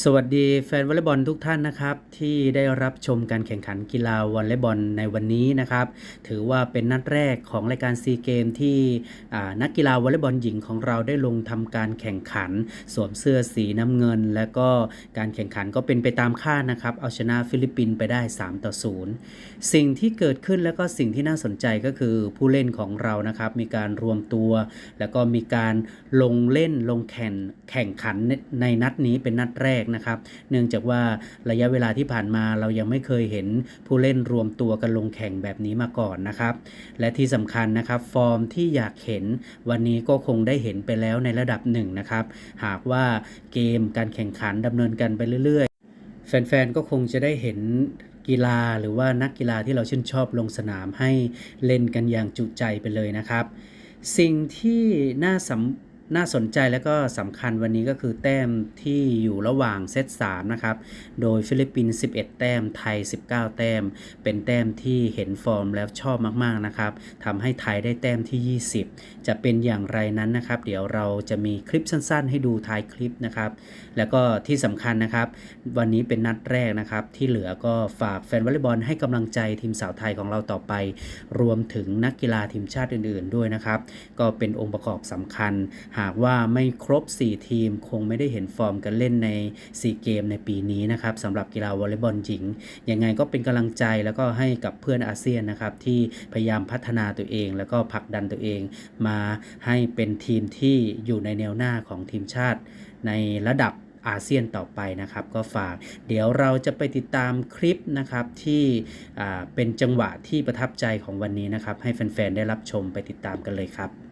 สวัสดีแฟนวอลเลย์บอลทุกท่านนะครับ ที่ได้รับชมการแข่งขันกีฬาวอลเลย์บอลในวันนี้นะครับ ถือว่าเป็นนัดแรกของรายการซีเกมที่นักกีฬาวอลเลย์บอลหญิงของเราได้ลงทำการแข่งขัน สวมเสื้อสีน้ำเงิน และก็การแข่งขันก็เป็นไปตามคาดนะครับ เอาชนะฟิลิปปินส์ไปได้ 3 ต่อ 0 สิ่งที่เกิดขึ้นแล้วก็สิ่งที่น่าสนใจก็คือผู้เล่นของเรานะครับ มีการรวมตัว แล้วก็มีการลงเล่นลงแข่งแข่งขันในในนัดนี้เป็นนัดแรกนะครับ เนื่องจากว่าระยะเวลาที่ผ่านมาเรายังไม่เคยเห็นผู้เล่นรวมตัวกันลงแข่งแบบนี้มาก่อนนะครับ และที่สำคัญนะครับ ฟอร์มที่อยากเห็นวันนี้ก็คงได้เห็นไปแล้วในระดับหนึ่งนะครับ หากว่าเกมการแข่งขันดำเนินกันไปเรื่อยๆ แฟนๆก็คงจะได้เห็นกีฬาหรือว่านักกีฬาที่เราชื่นชอบลงสนามให้เล่นกันอย่างจุใจไปเลยนะครับ สิ่งที่น่าสำ น่าสนใจและก็สำคัญวันนี้ก็คือแต้มที่อยู่ระหว่างเซต3นะครับ โดยฟิลิปปินส์11 แต้ม ไทย 19 แต้ม เป็นแต้มที่เห็นฟอร์มแล้วชอบมากๆนะครับทำให้ไทยได้แต้มที่ 20 จะเป็นอย่างไรนั้นนะครับ เดี๋ยวเราจะมีคลิปสั้น ๆ ให้ดูท้ายคลิปนะครับ แล้วก็ที่สำคัญนะครับ วันนี้เป็นนัดแรกนะครับ ที่เหลือก็ฝากแฟนวอลเลย์บอลให้กำลังใจทีมสาวไทยของเราต่อไป รวมถึงนักกีฬาทีมชาติอื่น ๆ ด้วยนะครับ ก็เป็นองค์ประกอบสำคัญหากากว่าไม่ครบ 4 ทีม คงไม่ได้เห็นฟอร์มกันเล่นใน 4 เกมในปีนี้นะครับสำหรับกีฬาวอลเลย์บอลหญิง ยังไงก็เป็นกำลังใจแล้วก็ให้กับเพื่อนอาเซียนนะครับที่พยายามพัฒนาตัวเอง แล้วก็ผลักดันตัวเอง มาให้เป็นทีมที่อยู่ในแนวหน้าของทีมชาติ ในระดับอาเซียนต่อไปนะครับก็ฝากเดี๋ยวเราจะไปติดตามคลิปนะครับที่เป็นจังหวะที่ประทับใจของวันนี้นะครับให้แฟนๆได้รับชมไปติดตามกันเลยครับ